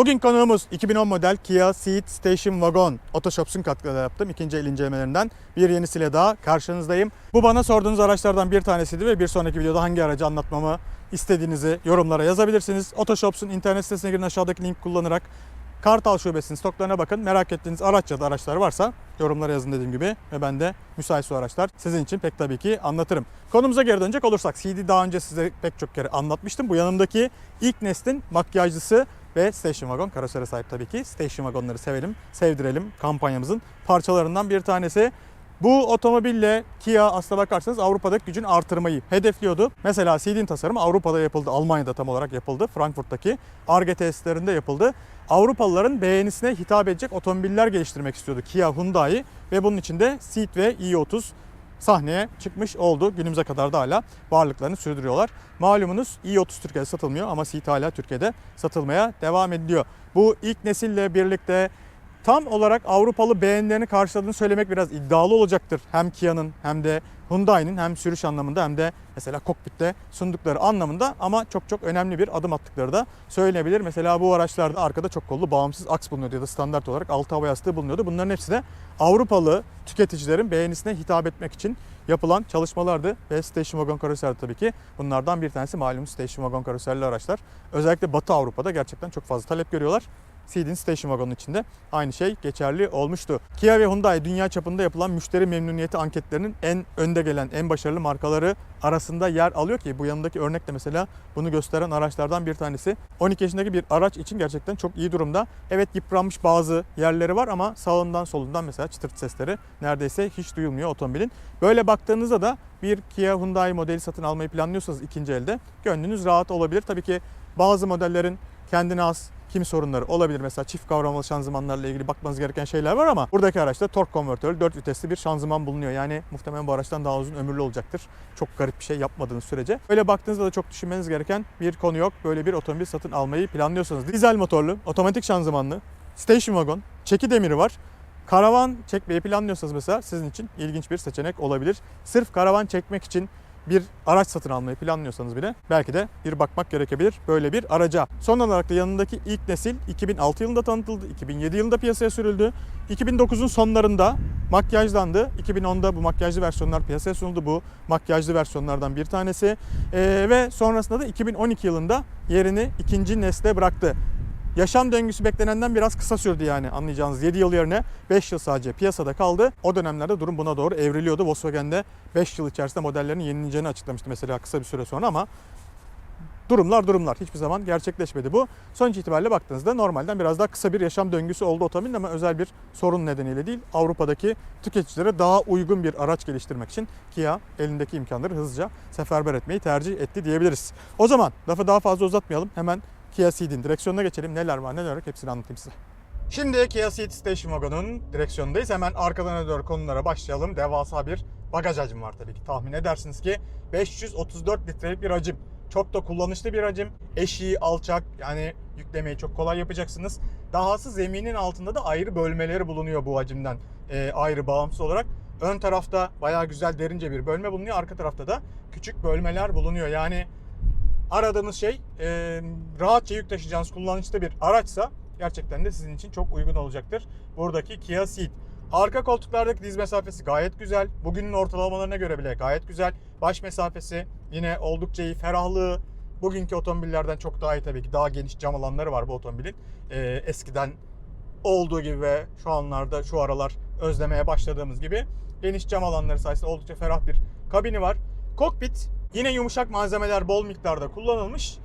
Bugün konuğumuz 2010 model Kia Ceed Station Wagon. Otoshops'un katkılarıyla yaptım. İkinci el incelemelerinden bir yenisiyle daha karşınızdayım. Bu bana sorduğunuz araçlardan bir tanesiydi ve bir sonraki videoda hangi aracı anlatmamı istediğinizi yorumlara yazabilirsiniz. Otoshops'un internet sitesine girin aşağıdaki link kullanarak Kartal Şubesi'nin stoklarına bakın. Merak ettiğiniz araç ya da araçlar varsa yorumlara yazın dediğim gibi ve ben de müsait araçlar sizin için pek tabii ki anlatırım. Konumuza geri dönecek olursak CD daha önce size pek çok kere anlatmıştım. Bu yanımdaki ilk neslin makyajlısı ve Station Wagon karosere sahip tabii ki. Station Wagon'ları sevelim, sevdirelim kampanyamızın parçalarından bir tanesi. Bu otomobille Kia aslına bakarsanız Avrupa'daki gücün artırmayı hedefliyordu. Mesela Seed'in tasarımı Avrupa'da yapıldı, Almanya'da tam olarak yapıldı. Frankfurt'taki Arge tesislerinde yapıldı. Avrupalıların beğenisine hitap edecek otomobiller geliştirmek istiyordu Kia Hyundai ve bunun için de Ceed ve i30 sahneye çıkmış oldu. Günümüze kadar da hala varlıklarını sürdürüyorlar. Malumunuz i30 Türkiye'de satılmıyor ama Ceed hala Türkiye'de satılmaya devam ediliyor. Bu ilk nesille birlikte tam olarak Avrupalı beğenilerini karşıladığını söylemek biraz iddialı olacaktır. Hem Kia'nın hem de Hyundai'nin hem sürüş anlamında hem de mesela kokpitte sundukları anlamında ama çok çok önemli bir adım attıkları da söylenebilir. Mesela bu araçlarda arkada çok kollu bağımsız aks bulunuyordu ya da standart olarak altı hava yastığı bulunuyordu. Bunların hepsi de Avrupalı tüketicilerin beğenisine hitap etmek için yapılan çalışmalardı ve Station Wagon karoser tabii ki bunlardan bir tanesi malum Station Wagon karoserli araçlar. Özellikle Batı Avrupa'da gerçekten çok fazla talep görüyorlar. Seed'in Station Wagon'un içinde aynı şey geçerli olmuştu. Kia ve Hyundai dünya çapında yapılan müşteri memnuniyeti anketlerinin en önde gelen, en başarılı markaları arasında yer alıyor ki bu yanındaki örnek de mesela bunu gösteren araçlardan bir tanesi. 12 yaşındaki bir araç için gerçekten çok iyi durumda. Evet yıpranmış bazı yerleri var ama sağından solundan mesela çıtırt sesleri neredeyse hiç duyulmuyor otomobilin. Böyle baktığınızda da bir Kia Hyundai modeli satın almayı planlıyorsanız ikinci elde gönlünüz rahat olabilir. Tabii ki bazı modellerin kendine has kimi sorunları olabilir. Mesela çift kavramalı şanzımanlarla ilgili bakmanız gereken şeyler var ama buradaki araçta tork konvertörü 4 vitesli bir şanzıman bulunuyor. Yani muhtemelen bu araçtan daha uzun ömürlü olacaktır. Çok garip bir şey yapmadığınız sürece. Öyle baktığınızda da çok düşünmeniz gereken bir konu yok. Böyle bir otomobil satın almayı planlıyorsanız. Dizel motorlu, otomatik şanzımanlı, station wagon, çeki demiri var. Karavan çekmeyi planlıyorsanız mesela sizin için ilginç bir seçenek olabilir. Sırf karavan çekmek için bir araç satın almayı planlıyorsanız bile belki de bir bakmak gerekebilir böyle bir araca. Son olarak da yanındaki ilk nesil 2006 yılında tanıtıldı, 2007 yılında piyasaya sürüldü. 2009'un sonlarında makyajlandı. 2010'da bu makyajlı versiyonlar piyasaya sunuldu. Bu makyajlı versiyonlardan bir tanesi. Ee, ve sonrasında da 2012 yılında yerini ikinci nesle bıraktı. Yaşam döngüsü beklenenden biraz kısa sürdü yani anlayacağınız 7 yıl yerine 5 yıl sadece piyasada kaldı. O dönemlerde durum buna doğru evriliyordu. Volkswagen'de 5 yıl içerisinde modellerinin yenileneceğini açıklamıştı mesela kısa bir süre sonra ama durumlar durumlar. Hiçbir zaman gerçekleşmedi bu. Sonuç itibariyle baktığınızda normalden biraz daha kısa bir yaşam döngüsü oldu otomobilin ama özel bir sorun nedeniyle değil. Avrupa'daki tüketicilere daha uygun bir araç geliştirmek için Kia elindeki imkanları hızlıca seferber etmeyi tercih etti diyebiliriz. O zaman lafı daha fazla uzatmayalım. Hemen Kia Ceed'in direksiyonuna geçelim. Neler var neler yok hepsini anlatayım size. Şimdi Kia Ceed Station Wagon'un direksiyonundayız. Hemen arkadan doğru konulara başlayalım. Devasa bir bagaj hacmi var tabii ki. Tahmin edersiniz ki 534 litrelik bir hacim. Çok da kullanışlı bir hacim. Eşiği alçak yani yüklemeyi çok kolay yapacaksınız. Dahası zeminin altında da ayrı bölmeleri bulunuyor bu hacimden e, ayrı bağımsız olarak. Ön tarafta bayağı güzel derince bir bölme bulunuyor. Arka tarafta da küçük bölmeler bulunuyor. Yani aradığınız şey e, rahatça yük taşıyacağınız kullanışlı bir araçsa gerçekten de sizin için çok uygun olacaktır. Buradaki Kia Ceed. Arka koltuklardaki diz mesafesi gayet güzel. Bugünün ortalamalarına göre bile gayet güzel. Baş mesafesi yine oldukça iyi. Ferahlığı bugünkü otomobillerden çok daha iyi tabii ki. Daha geniş cam alanları var bu otomobilin. Ee, eskiden olduğu gibi ve şu anlarda şu aralar özlemeye başladığımız gibi geniş cam alanları sayesinde oldukça ferah bir kabini var. Kokpit yine yumuşak malzemeler bol miktarda kullanılmış.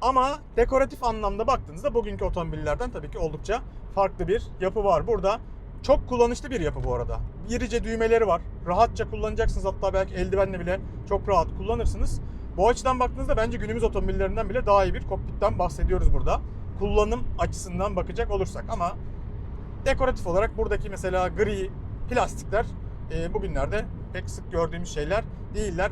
Ama dekoratif anlamda baktığınızda bugünkü otomobillerden tabii ki oldukça farklı bir yapı var. Burada çok kullanışlı bir yapı bu arada. İrice düğmeleri var. Rahatça kullanacaksınız. Hatta belki eldivenle bile çok rahat kullanırsınız. Bu açıdan baktığınızda bence günümüz otomobillerinden bile daha iyi bir kokpitten bahsediyoruz burada. Kullanım açısından bakacak olursak ama dekoratif olarak buradaki mesela gri plastikler e, bugünlerde pek sık gördüğümüz şeyler değiller.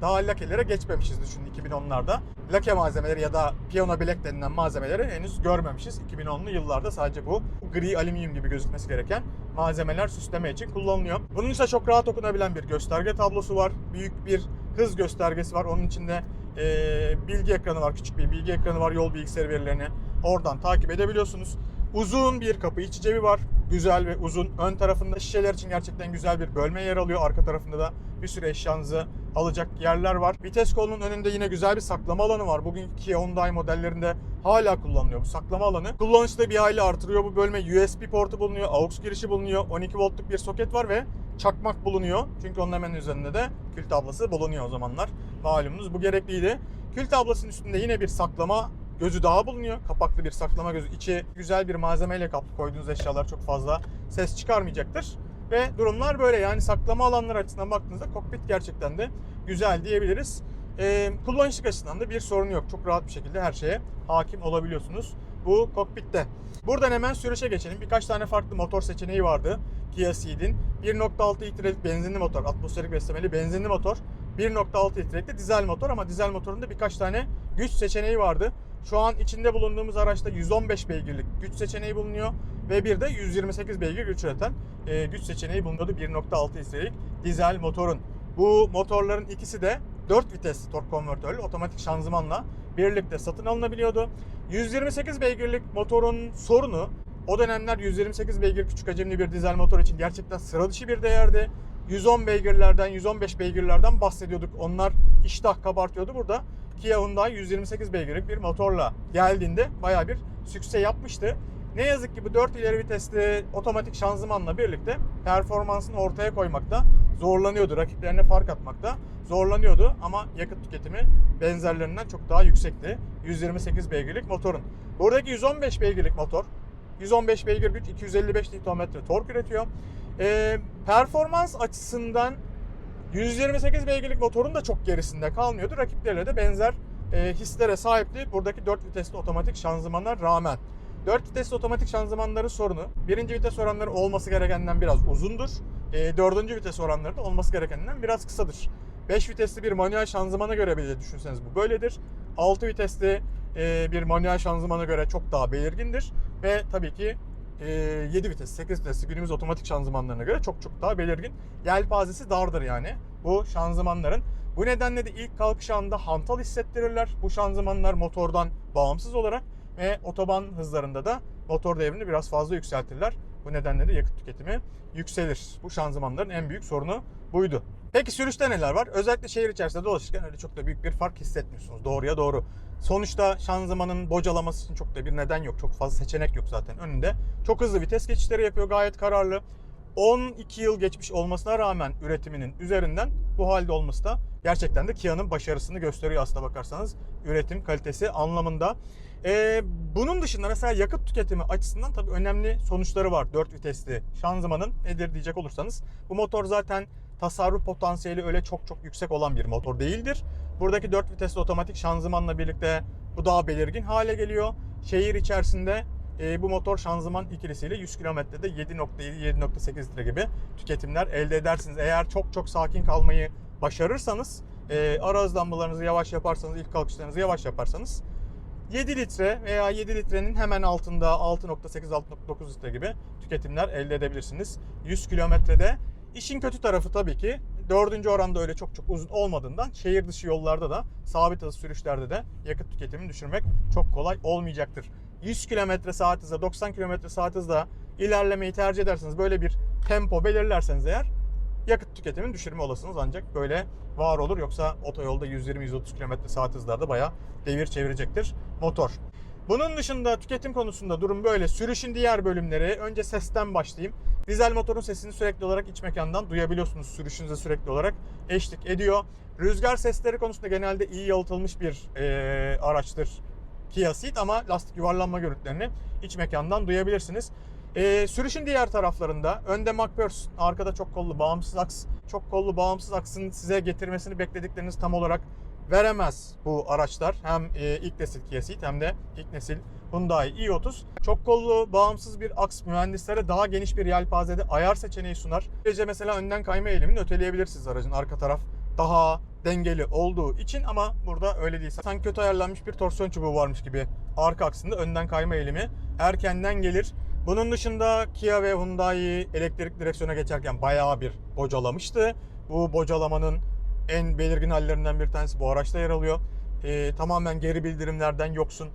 Daha lakelere geçmemişiz düşünün 2010'larda. Lake malzemeleri ya da piyano bilek denilen malzemeleri henüz görmemişiz. 2010'lu yıllarda sadece bu gri alüminyum gibi gözükmesi gereken malzemeler süsleme için kullanılıyor. Bunun ise çok rahat okunabilen bir gösterge tablosu var. Büyük bir hız göstergesi var. Onun içinde e, bilgi ekranı var. Küçük bir bilgi ekranı var. Yol bilgisayarı verilerini oradan takip edebiliyorsunuz. Uzun bir kapı içi cebi var. Güzel ve uzun. Ön tarafında şişeler için gerçekten güzel bir bölme yer alıyor. Arka tarafında da bir sürü eşyanızı alacak yerler var. Vites kolunun önünde yine güzel bir saklama alanı var. Bugün Kia Hyundai modellerinde hala kullanılıyor bu saklama alanı. Kullanışı da bir hayli artırıyor bu bölme. USB portu bulunuyor, AUX girişi bulunuyor, 12 voltluk bir soket var ve çakmak bulunuyor. Çünkü onun hemen üzerinde de kül tablası bulunuyor o zamanlar. Malumunuz bu gerekliydi. Kül tablasının üstünde yine bir saklama gözü daha bulunuyor. Kapaklı bir saklama gözü. İçi güzel bir malzemeyle kaplı koyduğunuz eşyalar çok fazla ses çıkarmayacaktır. Ve durumlar böyle yani saklama alanları açısından baktığınızda kokpit gerçekten de güzel diyebiliriz. Ee, kullanışlık açısından da bir sorun yok. Çok rahat bir şekilde her şeye hakim olabiliyorsunuz bu kokpitte. Buradan hemen sürüşe geçelim. Birkaç tane farklı motor seçeneği vardı Kia Ceed'in. 1.6 litrelik benzinli motor, atmosferik beslemeli benzinli motor. 1.6 litrelik de dizel motor ama dizel motorunda birkaç tane güç seçeneği vardı. Şu an içinde bulunduğumuz araçta 115 beygirlik güç seçeneği bulunuyor ve bir de 128 beygir güç üreten e, güç seçeneği bulunuyordu 1.6 litrelik dizel motorun. Bu motorların ikisi de 4 vites tork konvertörlü otomatik şanzımanla birlikte satın alınabiliyordu. 128 beygirlik motorun sorunu o dönemler 128 beygir küçük hacimli bir dizel motor için gerçekten sıra dışı bir değerdi. 110 beygirlerden, 115 beygirlerden bahsediyorduk. Onlar iştah kabartıyordu. Burada Kia Hyundai 128 beygirlik bir motorla geldiğinde baya bir sükse yapmıştı. Ne yazık ki bu 4 ileri vitesli otomatik şanzımanla birlikte performansını ortaya koymakta zorlanıyordu. Rakiplerine fark atmakta zorlanıyordu ama yakıt tüketimi benzerlerinden çok daha yüksekti. 128 beygirlik motorun. Buradaki 115 beygirlik motor 115 beygir güç 255 Nm tork üretiyor. Ee, performans açısından 128 beygirlik motorun da çok gerisinde kalmıyordu. Rakipleriyle de benzer e, hislere sahipti buradaki 4 vitesli otomatik şanzımana rağmen. 4 vitesli otomatik şanzımanların sorunu birinci vites oranları olması gerekenden biraz uzundur. E, dördüncü vites oranları da olması gerekenden biraz kısadır. 5 vitesli bir manuel şanzımana göre bile düşünseniz bu böyledir. 6 vitesli e, bir manuel şanzımana göre çok daha belirgindir. Ve tabii ki e, 7 vites, 8 vitesli günümüz otomatik şanzımanlarına göre çok çok daha belirgin. Yelpazesi dardır yani bu şanzımanların. Bu nedenle de ilk kalkış anında hantal hissettirirler bu şanzımanlar motordan bağımsız olarak ve otoban hızlarında da motor devrini biraz fazla yükseltirler. Bu nedenle de yakıt tüketimi yükselir. Bu şanzımanların en büyük sorunu buydu. Peki sürüşte neler var? Özellikle şehir içerisinde dolaşırken öyle çok da büyük bir fark hissetmiyorsunuz. Doğruya doğru. Sonuçta şanzımanın bocalaması için çok da bir neden yok. Çok fazla seçenek yok zaten önünde. Çok hızlı vites geçişleri yapıyor gayet kararlı. 12 yıl geçmiş olmasına rağmen üretiminin üzerinden bu halde olması da gerçekten de Kia'nın başarısını gösteriyor aslına bakarsanız üretim kalitesi anlamında. Ee, bunun dışında mesela yakıt tüketimi açısından tabii önemli sonuçları var 4 vitesli şanzımanın nedir diyecek olursanız. Bu motor zaten tasarruf potansiyeli öyle çok çok yüksek olan bir motor değildir. Buradaki 4 vitesli otomatik şanzımanla birlikte bu daha belirgin hale geliyor. Şehir içerisinde e, bu motor şanzıman ikilisiyle 100 kilometrede 7.7-7.8 litre gibi tüketimler elde edersiniz. Eğer çok çok sakin kalmayı başarırsanız, e, ara hızlanmalarınızı yavaş yaparsanız, ilk kalkışlarınızı yavaş yaparsanız 7 litre veya 7 litrenin hemen altında 6.8-6.9 litre gibi tüketimler elde edebilirsiniz. 100 kilometrede İşin kötü tarafı tabii ki dördüncü oranda öyle çok çok uzun olmadığından şehir dışı yollarda da sabit hız sürüşlerde de yakıt tüketimini düşürmek çok kolay olmayacaktır. 100 km saat hızla 90 km saat hızla ilerlemeyi tercih ederseniz böyle bir tempo belirlerseniz eğer yakıt tüketimini düşürme olasınız ancak böyle var olur. Yoksa otoyolda 120-130 km saat hızlarda bayağı devir çevirecektir motor. Bunun dışında tüketim konusunda durum böyle. Sürüşün diğer bölümleri önce sesten başlayayım. Dizel motorun sesini sürekli olarak iç mekandan duyabiliyorsunuz. Sürüşünüze sürekli olarak eşlik ediyor. Rüzgar sesleri konusunda genelde iyi yalıtılmış bir e, araçtır Kia Ceed ama lastik yuvarlanma görüntülerini iç mekandan duyabilirsiniz. E, sürüşün diğer taraflarında önde McPherson, arkada çok kollu bağımsız aks. Çok kollu bağımsız aksın size getirmesini bekledikleriniz tam olarak veremez bu araçlar. Hem e, ilk nesil Kia Ceed hem de ilk nesil Hyundai i30. Çok kollu bağımsız bir aks mühendislere daha geniş bir yelpazede ayar seçeneği sunar. Böylece mesela önden kayma eğilimini öteleyebilirsiniz aracın arka taraf daha dengeli olduğu için ama burada öyle değil. Sanki kötü ayarlanmış bir torsiyon çubuğu varmış gibi arka aksında önden kayma eğilimi erkenden gelir. Bunun dışında Kia ve Hyundai elektrik direksiyona geçerken bayağı bir bocalamıştı. Bu bocalamanın en belirgin hallerinden bir tanesi bu araçta yer alıyor. e, tamamen geri bildirimlerden yoksun.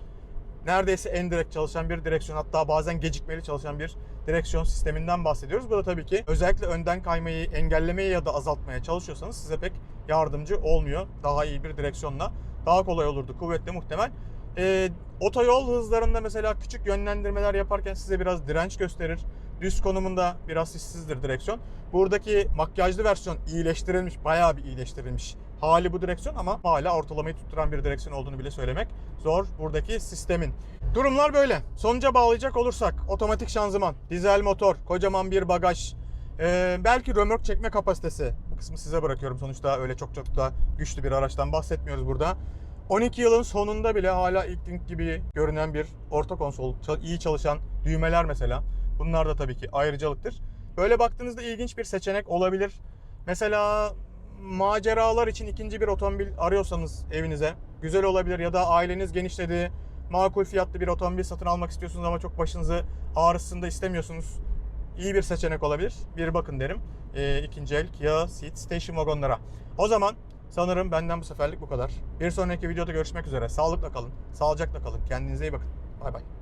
Neredeyse en direkt çalışan bir direksiyon hatta bazen gecikmeli çalışan bir direksiyon sisteminden bahsediyoruz. Bu da tabii ki özellikle önden kaymayı engellemeye ya da azaltmaya çalışıyorsanız size pek yardımcı olmuyor. Daha iyi bir direksiyonla daha kolay olurdu kuvvetli muhtemel. E, otoyol hızlarında mesela küçük yönlendirmeler yaparken size biraz direnç gösterir. Düz konumunda biraz hissizdir direksiyon. Buradaki makyajlı versiyon iyileştirilmiş, bayağı bir iyileştirilmiş hali bu direksiyon ama hala ortalamayı tutturan bir direksiyon olduğunu bile söylemek zor buradaki sistemin. Durumlar böyle. Sonuca bağlayacak olursak otomatik şanzıman, dizel motor, kocaman bir bagaj, ee, belki römork çekme kapasitesi. Bu kısmı size bırakıyorum. Sonuçta öyle çok çok da güçlü bir araçtan bahsetmiyoruz burada. 12 yılın sonunda bile hala ilk Link gibi görünen bir orta konsol, iyi çalışan düğmeler mesela. Bunlar da tabii ki ayrıcalıktır. Böyle baktığınızda ilginç bir seçenek olabilir. Mesela maceralar için ikinci bir otomobil arıyorsanız evinize güzel olabilir ya da aileniz genişledi, makul fiyatlı bir otomobil satın almak istiyorsunuz ama çok başınızı ağrısında istemiyorsunuz. İyi bir seçenek olabilir. Bir bakın derim. E, ikinci el Kia Ceed Station vagonlara. O zaman sanırım benden bu seferlik bu kadar. Bir sonraki videoda görüşmek üzere. Sağlıkla kalın, sağlıcakla kalın. Kendinize iyi bakın. Bay bay.